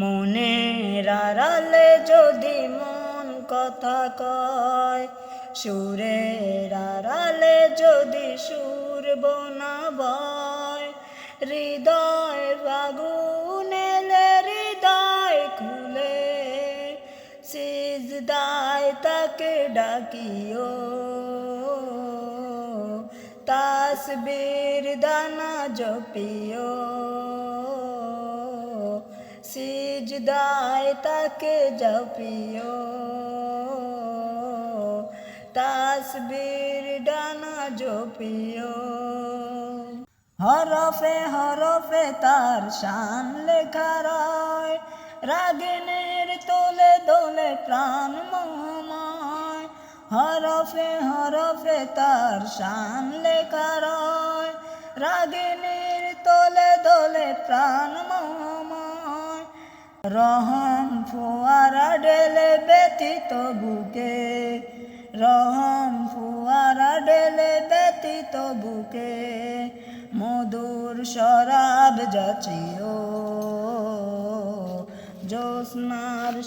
মনের আড়ালে যদি মন কথা কয়, সুরের আড়ালে যদি সুর বোনা বয় হৃদয় বাগুনেলে হৃদয় খুলে, সিজদায় তাকে ডাকিও। তাসবীর দানা জপিও। সিজদায় তাকে জপিও তাসবীর ডানা জপিও হরফে হরফে তার শান লেখা রয় রাগিনীর তোলে দোলে প্রাণ মোহময় হরফে হরফে তার শান লেখা রয় রাগিনীর তোলে দোলে প্রাণ মোহময় রহম ফুয়ারা ডেলে ব্যতীত বুকে। রহম ফুয়ারা ডেলে ব্যতীত বুকে। মধুর শরাব যাচিও। জ্যোৎস্নার